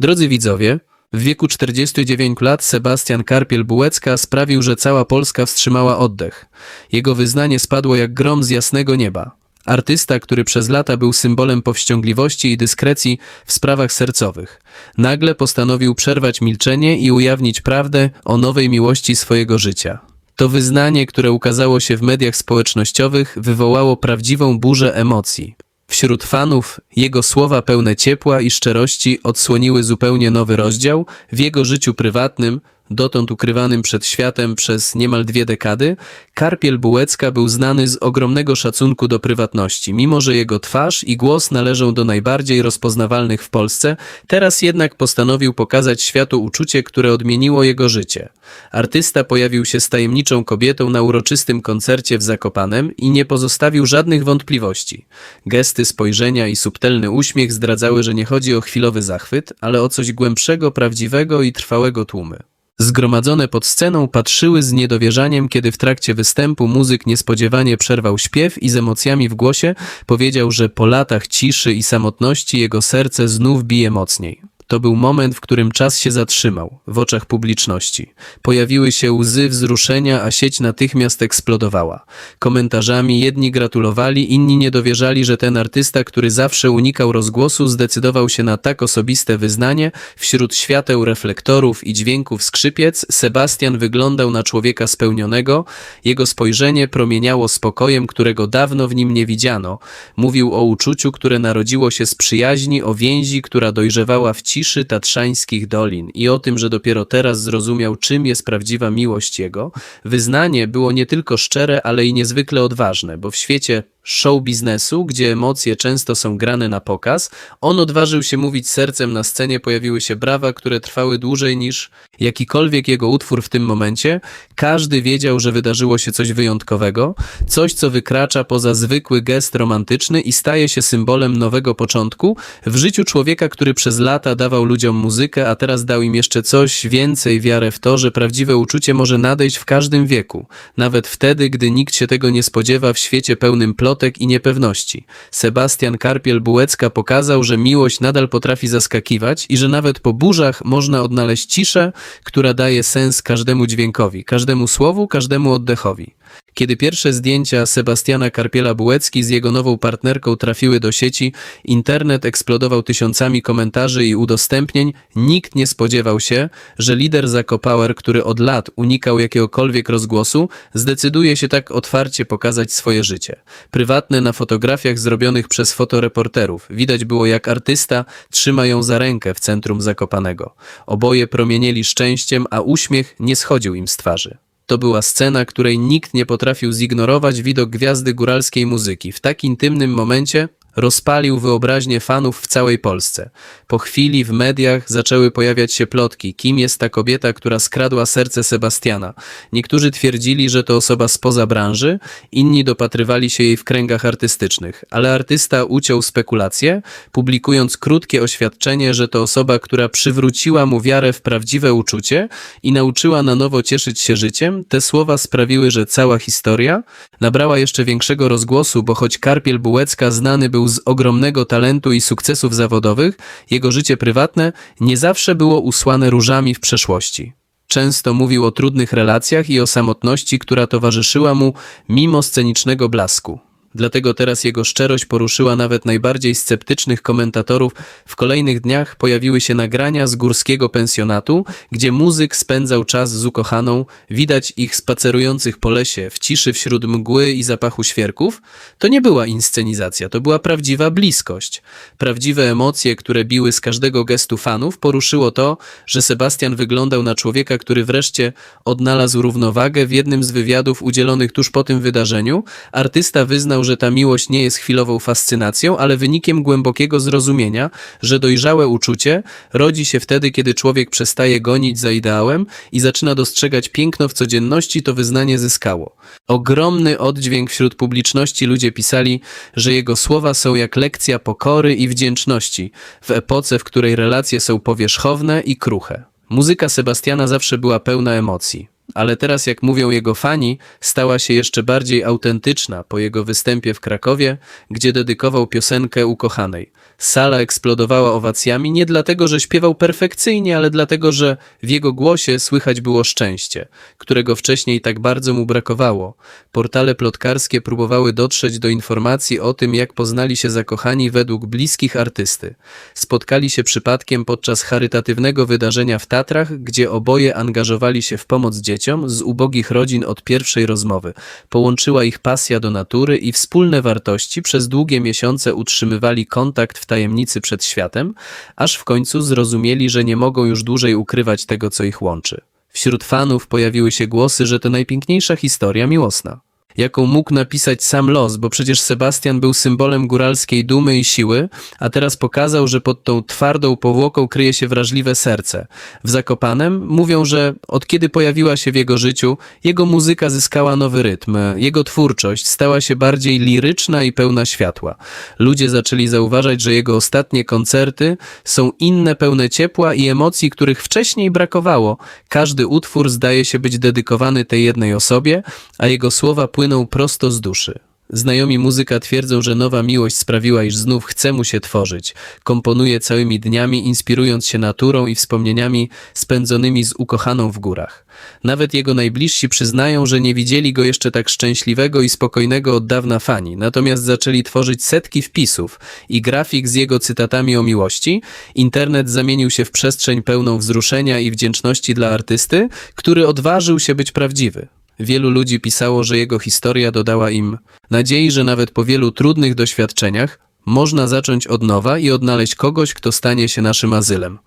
Drodzy widzowie, w wieku 49 lat Sebastian Karpiel-Bułecka sprawił, że cała Polska wstrzymała oddech. Jego wyznanie spadło jak grom z jasnego nieba. Artysta, który przez lata był symbolem powściągliwości i dyskrecji w sprawach sercowych, nagle postanowił przerwać milczenie i ujawnić prawdę o nowej miłości swojego życia. To wyznanie, które ukazało się w mediach społecznościowych, wywołało prawdziwą burzę emocji. Wśród fanów jego słowa pełne ciepła i szczerości odsłoniły zupełnie nowy rozdział w jego życiu prywatnym, dotąd ukrywanym przed światem przez niemal dwie dekady. Karpiel Bułecka był znany z ogromnego szacunku do prywatności, mimo że jego twarz i głos należą do najbardziej rozpoznawalnych w Polsce, teraz jednak postanowił pokazać światu uczucie, które odmieniło jego życie. Artysta pojawił się z tajemniczą kobietą na uroczystym koncercie w Zakopanem i nie pozostawił żadnych wątpliwości. Gesty spojrzenia i subtelny uśmiech zdradzały, że nie chodzi o chwilowy zachwyt, ale o coś głębszego, prawdziwego i trwałego tłumy. Zgromadzone pod sceną patrzyły z niedowierzaniem, kiedy w trakcie występu muzyk niespodziewanie przerwał śpiew i z emocjami w głosie powiedział, że po latach ciszy i samotności jego serce znów bije mocniej. To był moment, w którym czas się zatrzymał w oczach publiczności. Pojawiły się łzy wzruszenia, a sieć natychmiast eksplodowała. Komentarzami jedni gratulowali, inni nie dowierzali, że ten artysta, który zawsze unikał rozgłosu, zdecydował się na tak osobiste wyznanie. Wśród świateł reflektorów i dźwięków skrzypiec Sebastian wyglądał na człowieka spełnionego. Jego spojrzenie promieniało spokojem, którego dawno w nim nie widziano. Mówił o uczuciu, które narodziło się z przyjaźni, o więzi, która dojrzewała w ciszy tatrzańskich dolin i o tym, że dopiero teraz zrozumiał, czym jest prawdziwa miłość jego. Wyznanie było nie tylko szczere, ale i niezwykle odważne, bo w świecie show biznesu, gdzie emocje często są grane na pokaz, on odważył się mówić sercem na scenie, pojawiły się brawa, które trwały dłużej niż jakikolwiek jego utwór w tym momencie. Każdy wiedział, że wydarzyło się coś wyjątkowego, coś, co wykracza poza zwykły gest romantyczny i staje się symbolem nowego początku. W życiu człowieka, który przez lata dawał ludziom muzykę, a teraz dał im jeszcze coś więcej wiarę w to, że prawdziwe uczucie może nadejść w każdym wieku, nawet wtedy, gdy nikt się tego nie spodziewa w świecie pełnym plotek i niepewności. Sebastian Karpiel-Bułecka pokazał, że miłość nadal potrafi zaskakiwać i że nawet po burzach można odnaleźć ciszę, która daje sens każdemu dźwiękowi, każdemu słowu, każdemu oddechowi. Kiedy pierwsze zdjęcia Sebastiana Karpiela-Bułecki z jego nową partnerką trafiły do sieci, internet eksplodował tysiącami komentarzy i udostępnień. Nikt nie spodziewał się, że lider Zako Power, który od lat unikał jakiegokolwiek rozgłosu, zdecyduje się tak otwarcie pokazać swoje życie. Prywatne na fotografiach zrobionych przez fotoreporterów. Widać było jak artysta trzyma ją za rękę w centrum Zakopanego. Oboje promienieli szczęściem, a uśmiech nie schodził im z twarzy. To była scena, której nikt nie potrafił zignorować widok gwiazdy góralskiej muzyki. W tak intymnym momencie rozpalił wyobraźnię fanów w całej Polsce. Po chwili w mediach zaczęły pojawiać się plotki, kim jest ta kobieta, która skradła serce Sebastiana. Niektórzy twierdzili, że to osoba spoza branży, inni dopatrywali się jej w kręgach artystycznych, ale artysta uciął spekulacje, publikując krótkie oświadczenie, że to osoba, która przywróciła mu wiarę w prawdziwe uczucie i nauczyła na nowo cieszyć się życiem. Te słowa sprawiły, że cała historia nabrała jeszcze większego rozgłosu, bo choć Karpiel Bułecka znany był z ogromnego talentu i sukcesów zawodowych, jego życie prywatne nie zawsze było usłane różami w przeszłości. Często mówił o trudnych relacjach i o samotności, która towarzyszyła mu mimo scenicznego blasku. Dlatego teraz jego szczerość poruszyła nawet najbardziej sceptycznych komentatorów. W kolejnych dniach pojawiły się nagrania z górskiego pensjonatu, gdzie muzyk spędzał czas z ukochaną, widać ich spacerujących po lesie w ciszy wśród mgły i zapachu świerków. To nie była inscenizacja, to była prawdziwa bliskość. Prawdziwe emocje, które biły z każdego gestu fanów, poruszyło to, że Sebastian wyglądał na człowieka, który wreszcie odnalazł równowagę w jednym z wywiadów udzielonych tuż po tym wydarzeniu. Artysta wyznał, że ta miłość nie jest chwilową fascynacją, ale wynikiem głębokiego zrozumienia, że dojrzałe uczucie rodzi się wtedy, kiedy człowiek przestaje gonić za ideałem i zaczyna dostrzegać piękno w codzienności, to wyznanie zyskało. Ogromny oddźwięk wśród publiczności ludzie pisali, że jego słowa są jak lekcja pokory i wdzięczności w epoce, w której relacje są powierzchowne i kruche. Muzyka Sebastiana zawsze była pełna emocji. Ale teraz, jak mówią jego fani, stała się jeszcze bardziej autentyczna po jego występie w Krakowie, gdzie dedykował piosenkę ukochanej. Sala eksplodowała owacjami nie dlatego, że śpiewał perfekcyjnie, ale dlatego, że w jego głosie słychać było szczęście, którego wcześniej tak bardzo mu brakowało. Portale plotkarskie próbowały dotrzeć do informacji o tym, jak poznali się zakochani według bliskich artysty. Spotkali się przypadkiem podczas charytatywnego wydarzenia w Tatrach, gdzie oboje angażowali się w pomoc dzieciom z ubogich rodzin od pierwszej rozmowy. Połączyła ich pasja do natury i wspólne wartości, przez długie miesiące utrzymywali kontakt w tajemnicy przed światem, aż w końcu zrozumieli, że nie mogą już dłużej ukrywać tego, co ich łączy. Wśród fanów pojawiły się głosy, że to najpiękniejsza historia miłosna jaką mógł napisać sam los, bo przecież Sebastian był symbolem góralskiej dumy i siły, a teraz pokazał, że pod tą twardą powłoką kryje się wrażliwe serce. W Zakopanem mówią, że od kiedy pojawiła się w jego życiu, jego muzyka zyskała nowy rytm, jego twórczość stała się bardziej liryczna i pełna światła. Ludzie zaczęli zauważać, że jego ostatnie koncerty są inne, pełne ciepła i emocji, których wcześniej brakowało. Każdy utwór zdaje się być dedykowany tej jednej osobie, a jego słowa płyną prosto z duszy. Znajomi muzyka twierdzą, że nowa miłość sprawiła, iż znów chce mu się tworzyć. Komponuje całymi dniami, inspirując się naturą i wspomnieniami spędzonymi z ukochaną w górach. Nawet jego najbliżsi przyznają, że nie widzieli go jeszcze tak szczęśliwego i spokojnego od dawna fani, natomiast zaczęli tworzyć setki wpisów i grafik z jego cytatami o miłości. Internet zamienił się w przestrzeń pełną wzruszenia i wdzięczności dla artysty, który odważył się być prawdziwy. Wielu ludzi pisało, że jego historia dodała im nadziei, że nawet po wielu trudnych doświadczeniach można zacząć od nowa i odnaleźć kogoś, kto stanie się naszym azylem.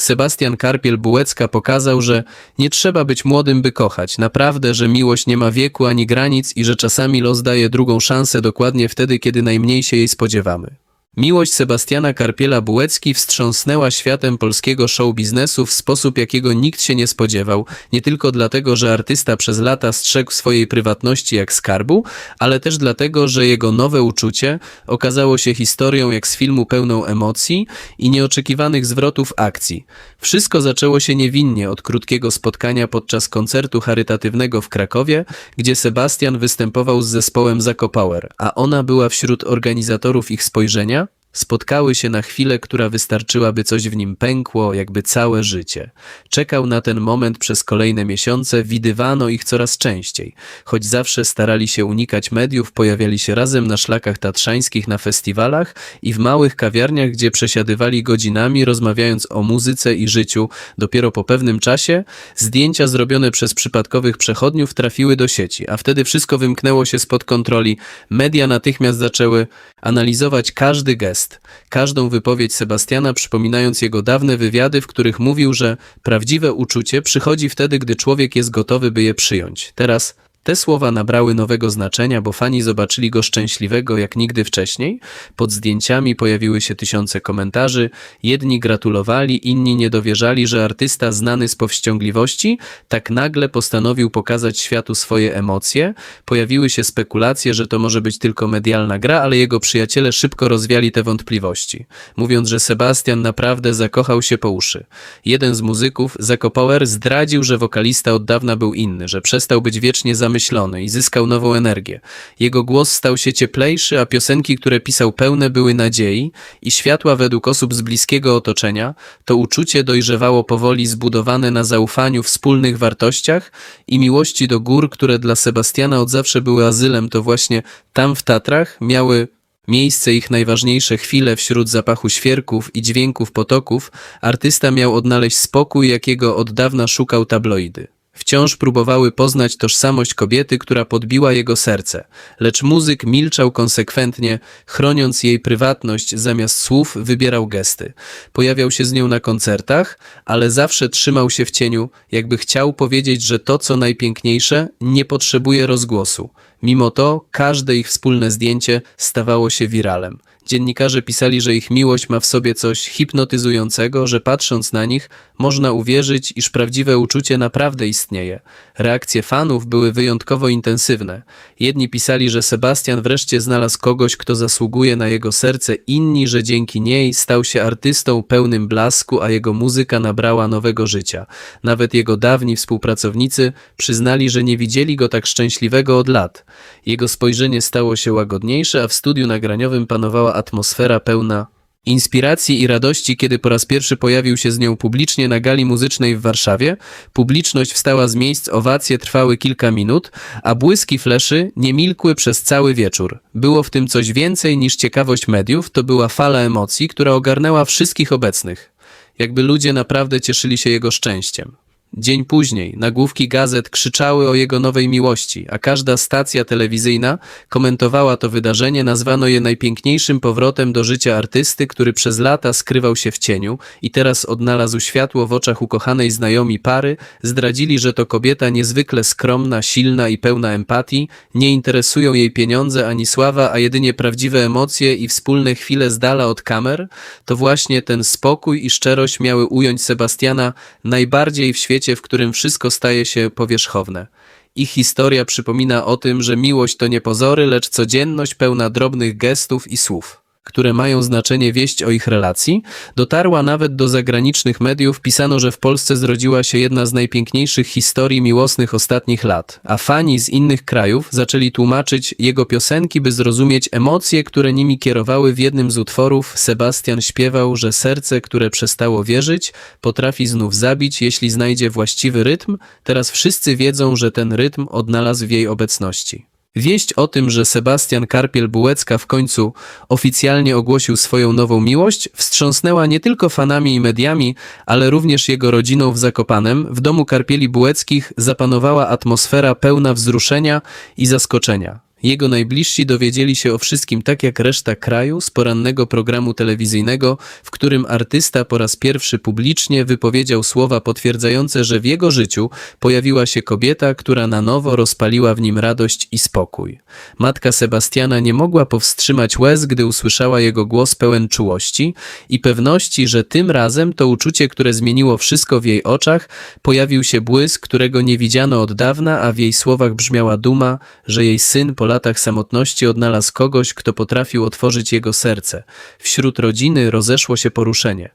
Sebastian Karpiel-Bułecka pokazał, że nie trzeba być młodym, by kochać. Naprawdę, że miłość nie ma wieku ani granic i że czasami los daje drugą szansę dokładnie wtedy, kiedy najmniej się jej spodziewamy. Miłość Sebastiana Karpiela-Bułecki wstrząsnęła światem polskiego show biznesu w sposób, jakiego nikt się nie spodziewał, nie tylko dlatego, że artysta przez lata strzegł swojej prywatności jak skarbu, ale też dlatego, że jego nowe uczucie okazało się historią jak z filmu pełną emocji i nieoczekiwanych zwrotów akcji. Wszystko zaczęło się niewinnie od krótkiego spotkania podczas koncertu charytatywnego w Krakowie, gdzie Sebastian występował z zespołem Zakopower, a ona była wśród organizatorów ich spojrzenia Spotkały się na chwilę, która wystarczyłaby coś w nim pękło, jakby całe życie. Czekał na ten moment przez kolejne miesiące, widywano ich coraz częściej. Choć zawsze starali się unikać mediów, pojawiali się razem na szlakach tatrzańskich, na festiwalach i w małych kawiarniach, gdzie przesiadywali godzinami, rozmawiając o muzyce i życiu. Dopiero po pewnym czasie zdjęcia zrobione przez przypadkowych przechodniów trafiły do sieci, a wtedy wszystko wymknęło się spod kontroli. Media natychmiast zaczęły analizować każdy gest każdą wypowiedź Sebastiana przypominając jego dawne wywiady, w których mówił, że prawdziwe uczucie przychodzi wtedy, gdy człowiek jest gotowy, by je przyjąć. Teraz te słowa nabrały nowego znaczenia, bo fani zobaczyli go szczęśliwego jak nigdy wcześniej. Pod zdjęciami pojawiły się tysiące komentarzy. Jedni gratulowali, inni nie dowierzali, że artysta znany z powściągliwości tak nagle postanowił pokazać światu swoje emocje. Pojawiły się spekulacje, że to może być tylko medialna gra, ale jego przyjaciele szybko rozwiali te wątpliwości, mówiąc, że Sebastian naprawdę zakochał się po uszy. Jeden z muzyków, Zakopower, zdradził, że wokalista od dawna był inny, że przestał być wiecznie zamyślony zamyślony i zyskał nową energię. Jego głos stał się cieplejszy, a piosenki, które pisał pełne były nadziei i światła według osób z bliskiego otoczenia, to uczucie dojrzewało powoli zbudowane na zaufaniu, wspólnych wartościach i miłości do gór, które dla Sebastiana od zawsze były azylem, to właśnie tam w Tatrach miały miejsce ich najważniejsze chwile wśród zapachu świerków i dźwięków potoków, artysta miał odnaleźć spokój, jakiego od dawna szukał tabloidy. Wciąż próbowały poznać tożsamość kobiety, która podbiła jego serce, lecz muzyk milczał konsekwentnie, chroniąc jej prywatność, zamiast słów wybierał gesty. Pojawiał się z nią na koncertach, ale zawsze trzymał się w cieniu, jakby chciał powiedzieć, że to, co najpiękniejsze, nie potrzebuje rozgłosu. Mimo to każde ich wspólne zdjęcie stawało się wiralem. Dziennikarze pisali, że ich miłość ma w sobie coś hipnotyzującego, że patrząc na nich można uwierzyć, iż prawdziwe uczucie naprawdę istnieje. Reakcje fanów były wyjątkowo intensywne. Jedni pisali, że Sebastian wreszcie znalazł kogoś, kto zasługuje na jego serce, inni, że dzięki niej stał się artystą pełnym blasku, a jego muzyka nabrała nowego życia. Nawet jego dawni współpracownicy przyznali, że nie widzieli go tak szczęśliwego od lat. Jego spojrzenie stało się łagodniejsze, a w studiu nagraniowym panowała atmosfera pełna inspiracji i radości, kiedy po raz pierwszy pojawił się z nią publicznie na gali muzycznej w Warszawie. Publiczność wstała z miejsc, owacje trwały kilka minut, a błyski fleszy nie milkły przez cały wieczór. Było w tym coś więcej niż ciekawość mediów, to była fala emocji, która ogarnęła wszystkich obecnych. Jakby ludzie naprawdę cieszyli się jego szczęściem. Dzień później nagłówki gazet krzyczały o jego nowej miłości, a każda stacja telewizyjna komentowała to wydarzenie, nazwano je najpiękniejszym powrotem do życia artysty, który przez lata skrywał się w cieniu i teraz odnalazł światło w oczach ukochanej znajomi pary, zdradzili, że to kobieta niezwykle skromna, silna i pełna empatii, nie interesują jej pieniądze ani sława, a jedynie prawdziwe emocje i wspólne chwile z dala od kamer, to właśnie ten spokój i szczerość miały ująć Sebastiana najbardziej w świecie, w którym wszystko staje się powierzchowne. Ich historia przypomina o tym, że miłość to nie pozory, lecz codzienność pełna drobnych gestów i słów które mają znaczenie wieść o ich relacji, dotarła nawet do zagranicznych mediów, pisano, że w Polsce zrodziła się jedna z najpiękniejszych historii miłosnych ostatnich lat, a fani z innych krajów zaczęli tłumaczyć jego piosenki, by zrozumieć emocje, które nimi kierowały w jednym z utworów. Sebastian śpiewał, że serce, które przestało wierzyć, potrafi znów zabić, jeśli znajdzie właściwy rytm. Teraz wszyscy wiedzą, że ten rytm odnalazł w jej obecności. Wieść o tym, że Sebastian Karpiel-Bułecka w końcu oficjalnie ogłosił swoją nową miłość, wstrząsnęła nie tylko fanami i mediami, ale również jego rodziną w Zakopanem. W domu Karpieli Bułeckich zapanowała atmosfera pełna wzruszenia i zaskoczenia. Jego najbliżsi dowiedzieli się o wszystkim tak jak reszta kraju z porannego programu telewizyjnego, w którym artysta po raz pierwszy publicznie wypowiedział słowa potwierdzające, że w jego życiu pojawiła się kobieta, która na nowo rozpaliła w nim radość i spokój. Matka Sebastiana nie mogła powstrzymać łez, gdy usłyszała jego głos pełen czułości i pewności, że tym razem to uczucie, które zmieniło wszystko w jej oczach, pojawił się błysk, którego nie widziano od dawna, a w jej słowach brzmiała duma, że jej syn po latach samotności odnalazł kogoś, kto potrafił otworzyć jego serce. Wśród rodziny rozeszło się poruszenie.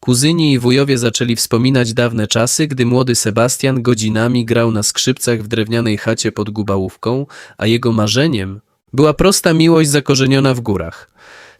Kuzyni i wujowie zaczęli wspominać dawne czasy, gdy młody Sebastian godzinami grał na skrzypcach w drewnianej chacie pod Gubałówką, a jego marzeniem była prosta miłość zakorzeniona w górach.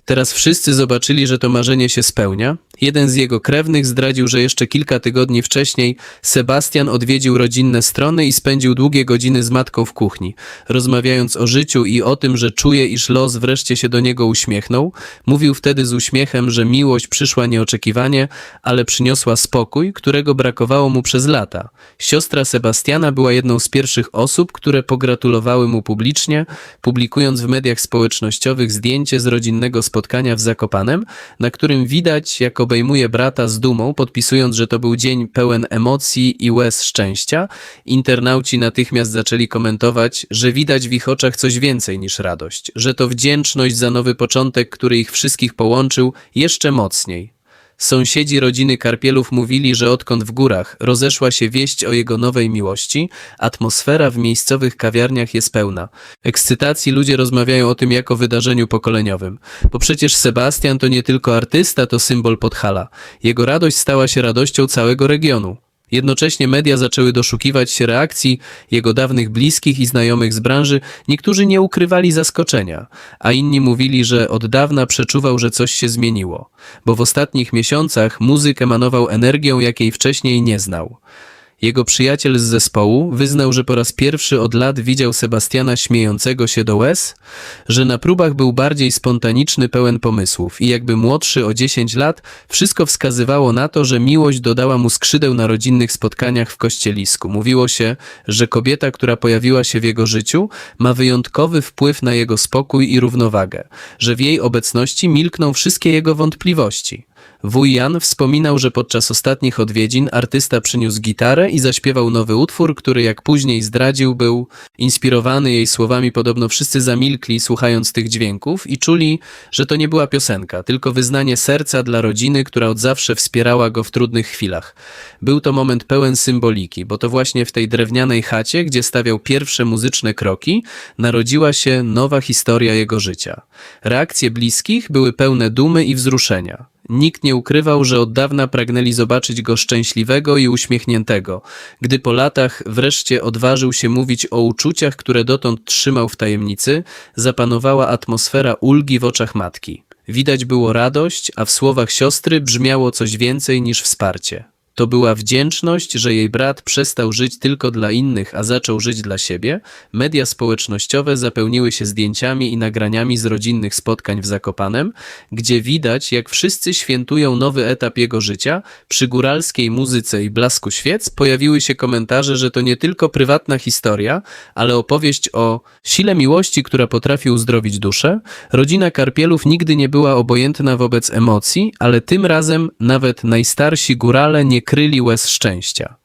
Teraz wszyscy zobaczyli, że to marzenie się spełnia. Jeden z jego krewnych zdradził, że jeszcze kilka tygodni wcześniej Sebastian odwiedził rodzinne strony i spędził długie godziny z matką w kuchni, rozmawiając o życiu i o tym, że czuje, iż los wreszcie się do niego uśmiechnął. Mówił wtedy z uśmiechem, że miłość przyszła nieoczekiwanie, ale przyniosła spokój, którego brakowało mu przez lata. Siostra Sebastiana była jedną z pierwszych osób, które pogratulowały mu publicznie, publikując w mediach społecznościowych zdjęcie z rodzinnego spotkania w Zakopanem, na którym widać, jak obejmuje brata z dumą, podpisując, że to był dzień pełen emocji i łez szczęścia. Internauci natychmiast zaczęli komentować, że widać w ich oczach coś więcej niż radość, że to wdzięczność za nowy początek, który ich wszystkich połączył jeszcze mocniej. Sąsiedzi rodziny Karpielów mówili, że odkąd w górach rozeszła się wieść o jego nowej miłości, atmosfera w miejscowych kawiarniach jest pełna. Ekscytacji ludzie rozmawiają o tym jako wydarzeniu pokoleniowym. Bo przecież Sebastian to nie tylko artysta, to symbol Podhala. Jego radość stała się radością całego regionu. Jednocześnie media zaczęły doszukiwać się reakcji jego dawnych bliskich i znajomych z branży. Niektórzy nie ukrywali zaskoczenia, a inni mówili, że od dawna przeczuwał, że coś się zmieniło, bo w ostatnich miesiącach muzyk emanował energią, jakiej wcześniej nie znał. Jego przyjaciel z zespołu wyznał, że po raz pierwszy od lat widział Sebastiana śmiejącego się do łez, że na próbach był bardziej spontaniczny, pełen pomysłów i jakby młodszy o 10 lat, wszystko wskazywało na to, że miłość dodała mu skrzydeł na rodzinnych spotkaniach w kościelisku. Mówiło się, że kobieta, która pojawiła się w jego życiu, ma wyjątkowy wpływ na jego spokój i równowagę, że w jej obecności milkną wszystkie jego wątpliwości. Wuj Jan wspominał, że podczas ostatnich odwiedzin artysta przyniósł gitarę i zaśpiewał nowy utwór, który jak później zdradził był inspirowany jej słowami. Podobno wszyscy zamilkli słuchając tych dźwięków i czuli, że to nie była piosenka, tylko wyznanie serca dla rodziny, która od zawsze wspierała go w trudnych chwilach. Był to moment pełen symboliki, bo to właśnie w tej drewnianej chacie, gdzie stawiał pierwsze muzyczne kroki, narodziła się nowa historia jego życia. Reakcje bliskich były pełne dumy i wzruszenia. Nikt nie ukrywał, że od dawna pragnęli zobaczyć go szczęśliwego i uśmiechniętego, gdy po latach wreszcie odważył się mówić o uczuciach, które dotąd trzymał w tajemnicy, zapanowała atmosfera ulgi w oczach matki. Widać było radość, a w słowach siostry brzmiało coś więcej niż wsparcie. To była wdzięczność, że jej brat przestał żyć tylko dla innych, a zaczął żyć dla siebie. Media społecznościowe zapełniły się zdjęciami i nagraniami z rodzinnych spotkań w Zakopanem, gdzie widać, jak wszyscy świętują nowy etap jego życia. Przy góralskiej muzyce i blasku świec pojawiły się komentarze, że to nie tylko prywatna historia, ale opowieść o sile miłości, która potrafi uzdrowić duszę. Rodzina Karpielów nigdy nie była obojętna wobec emocji, ale tym razem nawet najstarsi górale nie kryli łez szczęścia.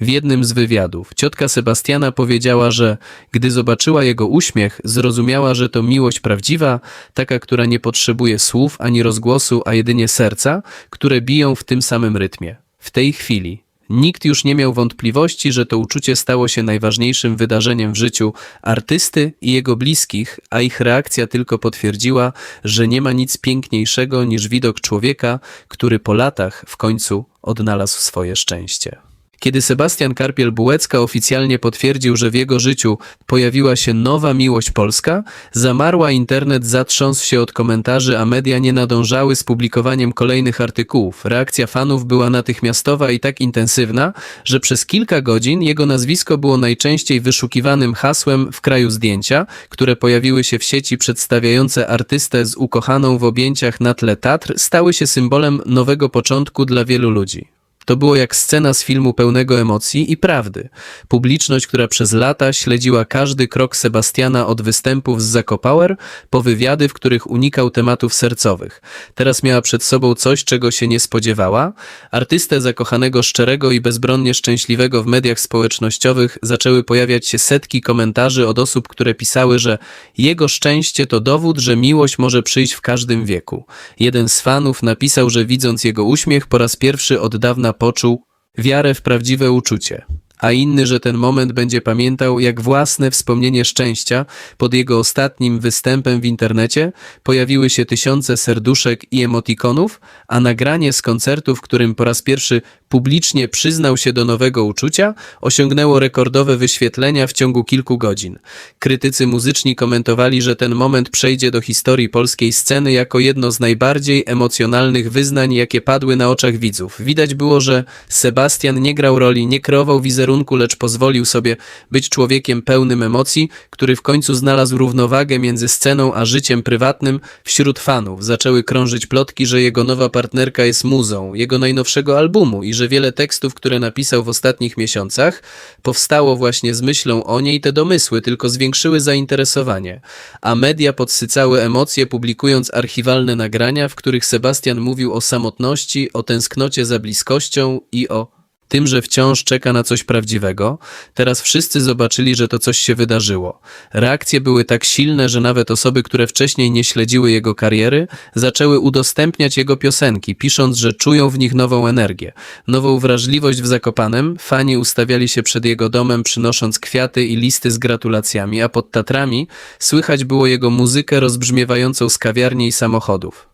W jednym z wywiadów ciotka Sebastiana powiedziała, że gdy zobaczyła jego uśmiech, zrozumiała, że to miłość prawdziwa, taka, która nie potrzebuje słów ani rozgłosu, a jedynie serca, które biją w tym samym rytmie. W tej chwili nikt już nie miał wątpliwości, że to uczucie stało się najważniejszym wydarzeniem w życiu artysty i jego bliskich, a ich reakcja tylko potwierdziła, że nie ma nic piękniejszego niż widok człowieka, który po latach w końcu odnalazł swoje szczęście. Kiedy Sebastian Karpiel-Bułecka oficjalnie potwierdził, że w jego życiu pojawiła się nowa miłość polska, zamarła internet, zatrząsł się od komentarzy, a media nie nadążały z publikowaniem kolejnych artykułów. Reakcja fanów była natychmiastowa i tak intensywna, że przez kilka godzin jego nazwisko było najczęściej wyszukiwanym hasłem w kraju zdjęcia, które pojawiły się w sieci przedstawiające artystę z ukochaną w objęciach na tle Tatr, stały się symbolem nowego początku dla wielu ludzi. To było jak scena z filmu pełnego emocji i prawdy. Publiczność, która przez lata śledziła każdy krok Sebastiana od występów z Zakopower po wywiady, w których unikał tematów sercowych. Teraz miała przed sobą coś, czego się nie spodziewała. Artystę zakochanego szczerego i bezbronnie szczęśliwego w mediach społecznościowych zaczęły pojawiać się setki komentarzy od osób, które pisały, że jego szczęście to dowód, że miłość może przyjść w każdym wieku. Jeden z fanów napisał, że widząc jego uśmiech po raz pierwszy od dawna poczuł wiarę w prawdziwe uczucie, a inny, że ten moment będzie pamiętał jak własne wspomnienie szczęścia. Pod jego ostatnim występem w internecie pojawiły się tysiące serduszek i emotikonów, a nagranie z koncertu, w którym po raz pierwszy publicznie przyznał się do nowego uczucia, osiągnęło rekordowe wyświetlenia w ciągu kilku godzin. Krytycy muzyczni komentowali, że ten moment przejdzie do historii polskiej sceny jako jedno z najbardziej emocjonalnych wyznań, jakie padły na oczach widzów. Widać było, że Sebastian nie grał roli, nie kreował wizerunku, lecz pozwolił sobie być człowiekiem pełnym emocji, który w końcu znalazł równowagę między sceną a życiem prywatnym wśród fanów. Zaczęły krążyć plotki, że jego nowa partnerka jest muzą jego najnowszego albumu i że wiele tekstów, które napisał w ostatnich miesiącach, powstało właśnie z myślą o niej. Te domysły tylko zwiększyły zainteresowanie, a media podsycały emocje, publikując archiwalne nagrania, w których Sebastian mówił o samotności, o tęsknocie za bliskością i o tym, że wciąż czeka na coś prawdziwego, teraz wszyscy zobaczyli, że to coś się wydarzyło. Reakcje były tak silne, że nawet osoby, które wcześniej nie śledziły jego kariery, zaczęły udostępniać jego piosenki, pisząc, że czują w nich nową energię, nową wrażliwość w Zakopanem. Fani ustawiali się przed jego domem, przynosząc kwiaty i listy z gratulacjami, a pod Tatrami słychać było jego muzykę rozbrzmiewającą z kawiarni i samochodów.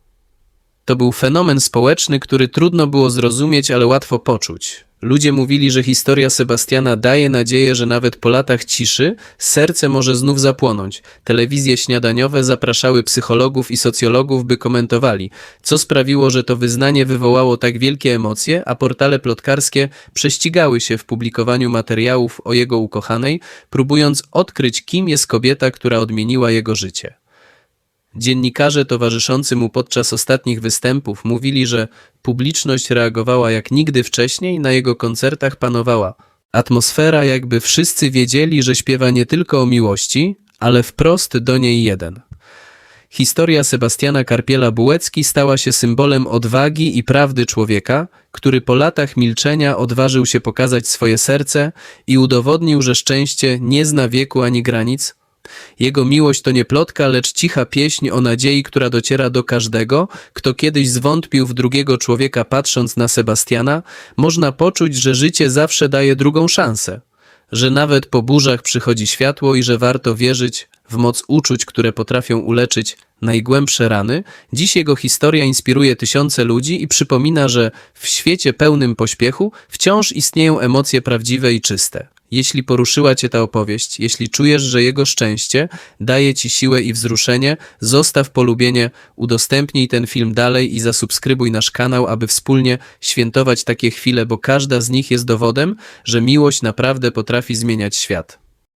To był fenomen społeczny, który trudno było zrozumieć, ale łatwo poczuć. Ludzie mówili, że historia Sebastiana daje nadzieję, że nawet po latach ciszy serce może znów zapłonąć. Telewizje śniadaniowe zapraszały psychologów i socjologów, by komentowali, co sprawiło, że to wyznanie wywołało tak wielkie emocje, a portale plotkarskie prześcigały się w publikowaniu materiałów o jego ukochanej, próbując odkryć, kim jest kobieta, która odmieniła jego życie. Dziennikarze towarzyszący mu podczas ostatnich występów mówili, że publiczność reagowała jak nigdy wcześniej, na jego koncertach panowała atmosfera, jakby wszyscy wiedzieli, że śpiewa nie tylko o miłości, ale wprost do niej jeden. Historia Sebastiana Karpiela Bułecki stała się symbolem odwagi i prawdy człowieka, który po latach milczenia odważył się pokazać swoje serce i udowodnił, że szczęście nie zna wieku ani granic. Jego miłość to nie plotka, lecz cicha pieśń o nadziei, która dociera do każdego, kto kiedyś zwątpił w drugiego człowieka patrząc na Sebastiana, można poczuć, że życie zawsze daje drugą szansę, że nawet po burzach przychodzi światło i że warto wierzyć w moc uczuć, które potrafią uleczyć najgłębsze rany. Dziś jego historia inspiruje tysiące ludzi i przypomina, że w świecie pełnym pośpiechu wciąż istnieją emocje prawdziwe i czyste. Jeśli poruszyła Cię ta opowieść, jeśli czujesz, że jego szczęście daje Ci siłę i wzruszenie, zostaw polubienie, udostępnij ten film dalej i zasubskrybuj nasz kanał, aby wspólnie świętować takie chwile, bo każda z nich jest dowodem, że miłość naprawdę potrafi zmieniać świat.